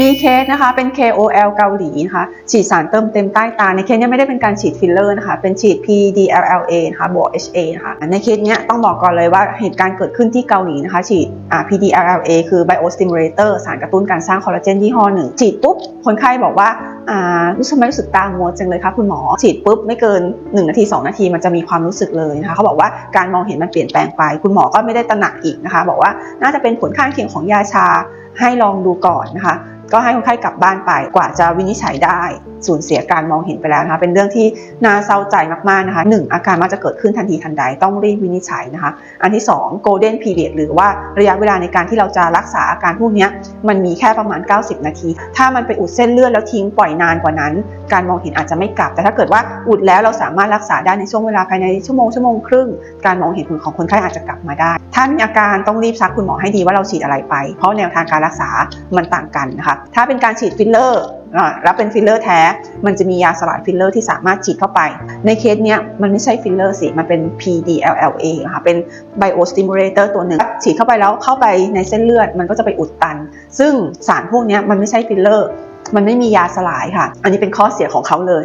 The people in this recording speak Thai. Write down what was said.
มีเคสนะคะเป็น KOL เกาหลีนะคะฉีดสารเติมเต็มใต้ตาในเคสนี้ไม่ได้เป็นการฉีดฟิลเลอร์นะคะเป็นฉีด PDLLA นะคะบวก HA นะคะในเคสเนี้ยต้องบอกก่อนเลยว่าเหตุการณ์เกิดขึ้นที่เกาหลีนะคะฉีด PDLLA คือ Biostimulator สารกระตุ้นการสร้างคอลลาเจนยี่ห้อหนึ่งฉีดปุ๊บคนไข้บอกว่าอ่ารู้สึกไม่รู้สึกตามัวจังเลยคะคุณหมอฉีดปุ๊บไม่เกิน 1 นาที 2 นาทีมันจะมีความรู้สึกเลยนะคะเขาบอกว่าการมองเห็นมันเปลี่ยนแปลงไป คุณหมอก็ไม่ได้ตระหนักอีกนะคะ บอกว่าน่าจะเป็นผลข้างเคียงของยาชาให้ลองดูก่อนนะคะ ก็ให้คนไข้กลับบ้านไปกว่าจะวินิจฉัยได้สูญเสียการมองเห็นไปแล้วนะคะเป็นเรื่องที่น่าเศร้าใจมากๆนะคะหนึ่งอาการมักจะเกิดขึ้นทันทีทันใดต้องรีบวินิจฉัยนะคะ อันที่2 golden period หรือว่าระยะเวลาในการที่เราจะรักษาอาการพวกนี้มันมีแค่ประมาณ 90 นาที ถ้ามันไปอุดเส้นเลือดแล้วทิ้งปล่อยนานกว่านั้น การมองเห็นอาจจะไม่กลับ แต่ถ้าเกิดว่าอุดแล้วเราสามารถรักษาได้ในช่วงเวลาภายในชั่วโมงชั่วโมงครึ่งการมองเห็นของคนไข้อาจจะกลับมาได้ ถ้ามีอาการต้องรีบซักคุณหมอให้ดีว่าเราฉีดอะไรไป เพราะแนวทางการรักษามันต่างกันนะคะถ้าเป็นการฉีดฟิลเลอร์อ่าแล้วเป็นฟิลเลอร์แท้ มันจะมียาสลายฟิลเลอร์ที่สามารถฉีดเข้าไป ในเคสเนี้ยมันไม่ใช่ฟิลเลอร์สิ มันเป็น PDLLA ค่ะ เป็น biostimulator ตัวหนึ่ง ฉีดเข้าไปแล้วเข้าไปในเส้นเลือด มันก็จะไปอุดตัน ซึ่งสารพวกเนี้ยมันไม่ใช่ฟิลเลอร์ มันไม่มียาสลายค่ะ อันนี้เป็นข้อเสียของเขาเลย